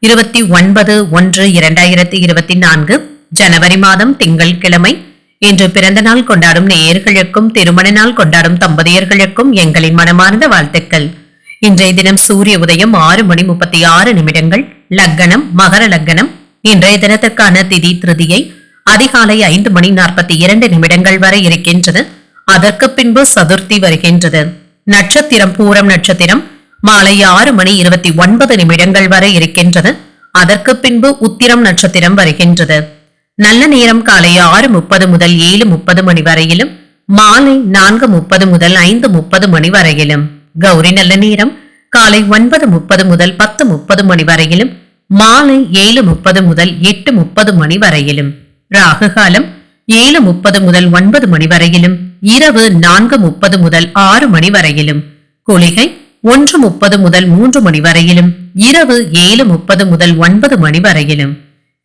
இருபத்தி ஒன்பது ஒன்று இரண்டாயிரத்தி இருபத்தி நான்கு ஜனவரி மாதம் திங்கள் கிழமை இன்று பிறந்த நாள் கொண்டாடும் நேயர்களுக்கும் திருமண நாள் கொண்டாடும் தம்பதியர்களுக்கும் எங்களின் மனமார்ந்த வாழ்த்துக்கள். இன்றைய தினம் சூரிய உதயம் ஆறு மணி முப்பத்தி ஆறு நிமிடங்கள். லக்கணம் மகர லக்கணம். இன்றைய தினத்திற்கான திதி திருதியை அதிகாலை ஐந்து மணி நாற்பத்தி இரண்டு நிமிடங்கள் வரை இருக்கின்றது. அதற்கு பின்பு சதுர்த்தி வருகின்றது. நட்சத்திரம் பூரம் நட்சத்திரம். மாலை ஆறு மணி இருபத்தி ஒன்பது நிமிடங்கள் வரை இருக்கின்றது. அதற்கு பின்பு உத்திரம் நட்சத்திரம் வருகின்றது. நல்ல நேரம் காலை ஆறு முப்பது முதல் ஏழு முப்பது மணி வரையிலும் மாலை நான்கு முப்பது முதல் ஐந்து முப்பது மணி வரையிலும். கௌரி நல்ல நேரம் காலை ஒன்பது முப்பது முதல் பத்து முப்பது மணி வரையிலும் மாலை ஏழு முப்பது முதல் எட்டு முப்பது மணி வரையிலும். ராகு காலம் ஏழு முப்பது முதல் ஒன்பது மணி வரையிலும் இரவு நான்கு முப்பது முதல் ஆறு மணி வரையிலும். குளிகை ஒன்று முப்பது முதல் மூன்று மணி வரையிலும் இரவு ஏழு முப்பது முதல் ஒன்பது மணி வரையிலும்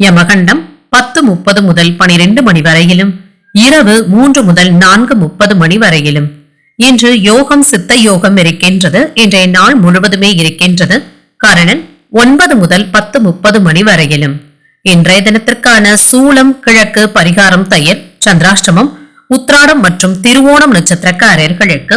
யமகண்டம் பத்து முப்பது முதல் பனிரெண்டு மணி வரையிலும் இரவு மூன்று முதல் நான்கு முப்பது மணி வரையிலும். இன்று யோகம் சித்த யோகம் இருக்கின்றது. இன்றைய நாள் முழுவதுமே இருக்கின்றது. கரணன் ஒன்பது முதல் பத்து முப்பது மணி வரையிலும். இன்றைய தினத்திற்கான சூளம் கிழக்கு பரிகாரம் தயிர் சந்திராஷ்டமம் உத்ராடம் மற்றும் திருவோணம் நட்சத்திரக்காரர்களுக்கு